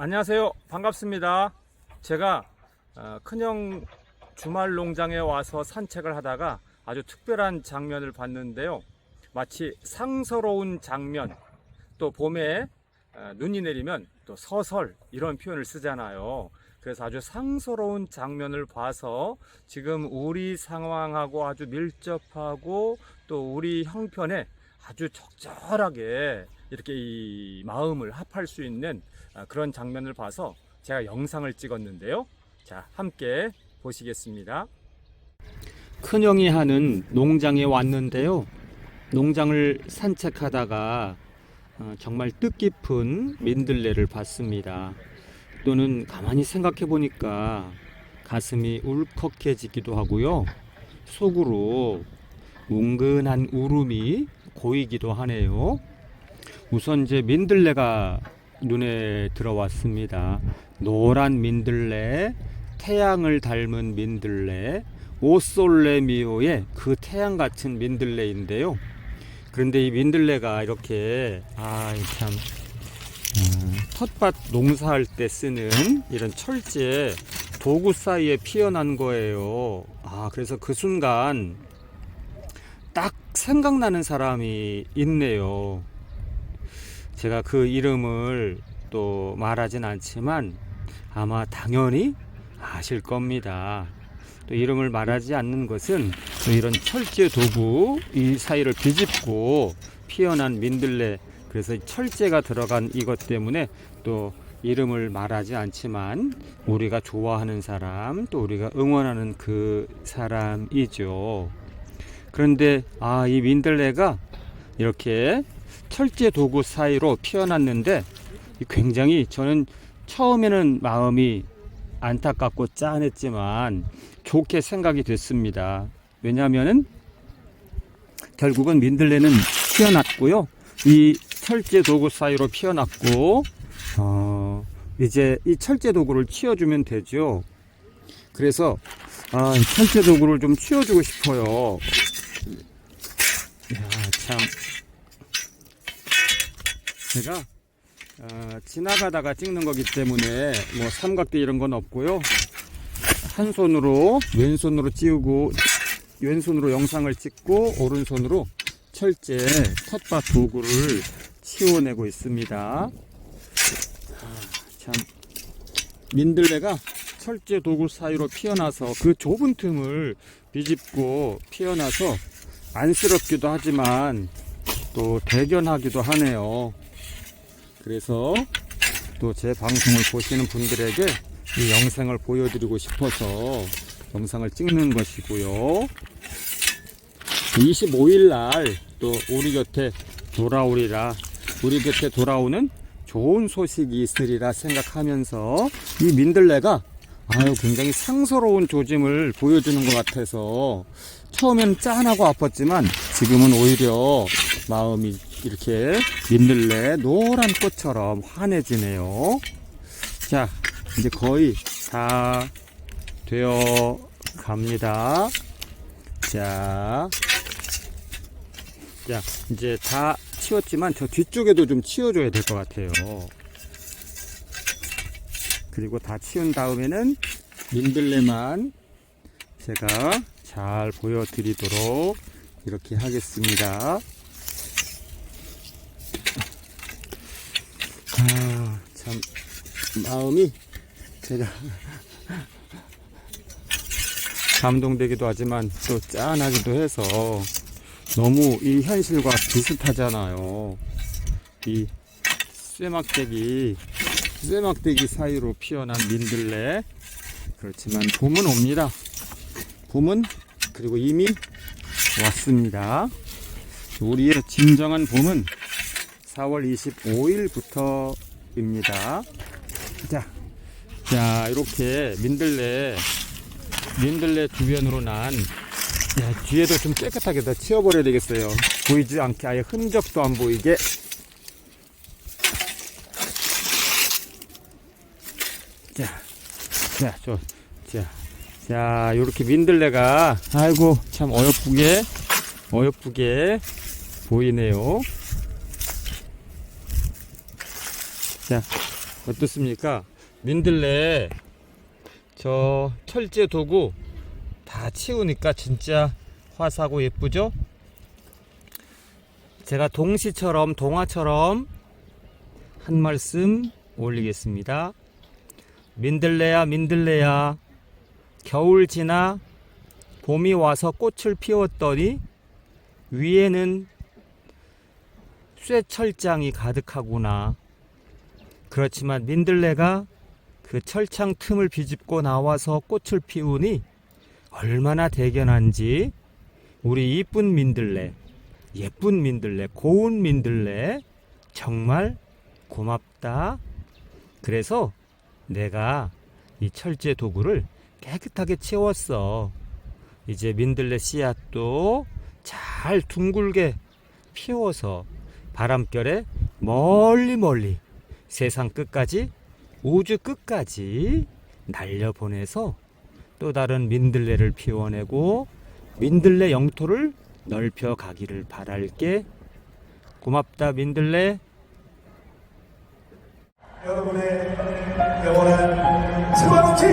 안녕하세요. 반갑습니다. 제가 어, 큰형 주말 농장에 와서 산책을 하다가 아주 특별한 장면을 봤는데요. 마치 상서로운 장면, 또 봄에 어, 눈이 내리면 또 서설 이런 표현을 쓰잖아요. 그래서 아주 상서로운 장면을 봐서 지금 우리 상황하고 아주 밀접하고 또 우리 형편에 아주 적절하게 이렇게 이 마음을 합할 수 있는 아, 그런 장면을 봐서 제가 영상을 찍었는데요. 자, 함께 보시겠습니다. 큰형이 하는 농장에 왔는데요. 농장을 산책하다가 어, 정말 뜻깊은 민들레를 봤습니다. 또는 가만히 생각해 보니까 가슴이 울컥해지기도 하고요. 속으로 뭉근한 울음이 고이기도 하네요. 우선 이제 민들레가 눈에 들어왔습니다. 노란 민들레, 태양을 닮은 민들레, 오솔레미오의 그 태양 같은 민들레인데요. 그런데 이 민들레가 이렇게 아참 음, 텃밭 농사할 때 쓰는 이런 철제 도구 사이에 피어난 거예요. 아 그래서 그 순간 딱 생각나는 사람이 있네요. 제가 그 이름을 또 말하진 않지만 아마 당연히 아실 겁니다. 또 이름을 말하지 않는 것은 또 이런 철제 도구 이 사이를 비집고 피어난 민들레 그래서 철제가 들어간 이것 때문에 또 이름을 말하지 않지만 우리가 좋아하는 사람 또 우리가 응원하는 그 사람이죠. 그런데 아 이 민들레가 이렇게 철제 도구 사이로 피어났는데 굉장히 저는 처음에는 마음이 안타깝고 짠했지만 좋게 생각이 됐습니다. 왜냐하면은 결국은 민들레는 피어났고요. 이 철제 도구 사이로 피어났고 어 이제 이 철제 도구를 치워주면 되죠. 그래서 아, 이 철제 도구를 좀 치워주고 싶어요. 야, 참. 제가 어, 지나가다가 찍는 거기 때문에 뭐 삼각대 이런 건 없고요. 한 손으로 왼손으로 찍고 왼손으로 영상을 찍고 오른손으로 철제 텃밭 도구를 치워내고 있습니다. 아, 참 민들레가 철제 도구 사이로 피어나서 그 좁은 틈을 비집고 피어나서 안쓰럽기도 하지만 또 대견하기도 하네요. 그래서 또 제 방송을 보시는 분들에게 이 영상을 보여드리고 싶어서 영상을 찍는 것이고요. 25일 날 또 우리 곁에 돌아오리라 우리 곁에 돌아오는 좋은 소식이 있으리라 생각하면서 이 민들레가 아유 굉장히 상서로운 조짐을 보여주는 것 같아서 처음엔 짠하고 아팠지만 지금은 오히려 마음이 이렇게 민들레 노란 꽃처럼 환해지네요. 자 이제 거의 다 되어 갑니다. 자, 자 이제 다 치웠지만 저 뒤쪽에도 좀 치워줘야 될 것 같아요. 그리고 다 치운 다음에는 민들레만 제가 잘 보여드리도록 이렇게 하겠습니다. 아, 참, 마음이 제가 감동되기도 하지만 또 짠하기도 해서 너무 이 현실과 비슷하잖아요. 이 쇠막대기, 쇠막대기 사이로 피어난 민들레. 그렇지만 봄은 옵니다. 봄은 그리고 이미 왔습니다. 우리의 진정한 봄은 4월 25일부터입니다. 자, 자, 이렇게 민들레, 민들레 주변으로 난, 야, 뒤에도 좀 깨끗하게 다 치워버려야 되겠어요. 보이지 않게 아예 흔적도 안 보이게. 자, 자, 저, 자, 자, 요렇게 민들레가, 아이고, 참 어여쁘게, 어여쁘게 보이네요. 자, 어떻습니까? 민들레 저 철제 도구 다 치우니까 진짜 화사고 예쁘죠? 제가 동시처럼 동화처럼 한 말씀 올리겠습니다. 민들레야 민들레야 겨울 지나 봄이 와서 꽃을 피웠더니 위에는 쇠철장이 가득하구나. 그렇지만 민들레가 그 철창 틈을 비집고 나와서 꽃을 피우니 얼마나 대견한지 우리 이쁜 민들레, 예쁜 민들레, 고운 민들레 정말 고맙다. 그래서 내가 이 철제 도구를 깨끗하게 치웠어. 이제 민들레 씨앗도 잘 둥글게 피워서 바람결에 멀리 멀리 세상 끝까지 우주 끝까지 날려보내서 또 다른 민들레를 피워내고 민들레 영토를 넓혀 가기를 바랄게. 고맙다 민들레. 여러분의 영원한 스마트키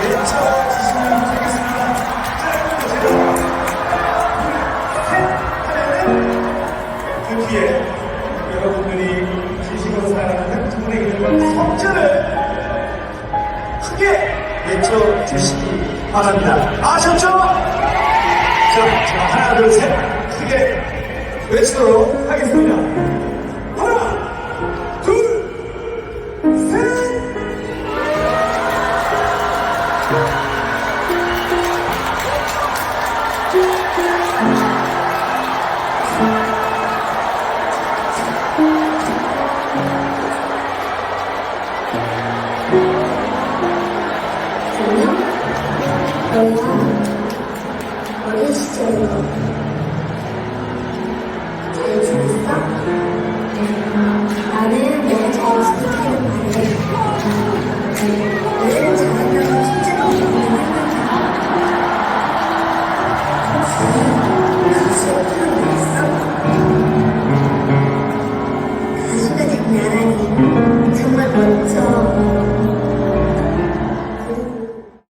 그 외쳐주시기 바랍니다. 아셨죠? 자, 자, 하나, 둘, 셋. 크게 외치도록 하겠습니다. 하나, 둘, 셋. 안녕? 너야 어린 시절로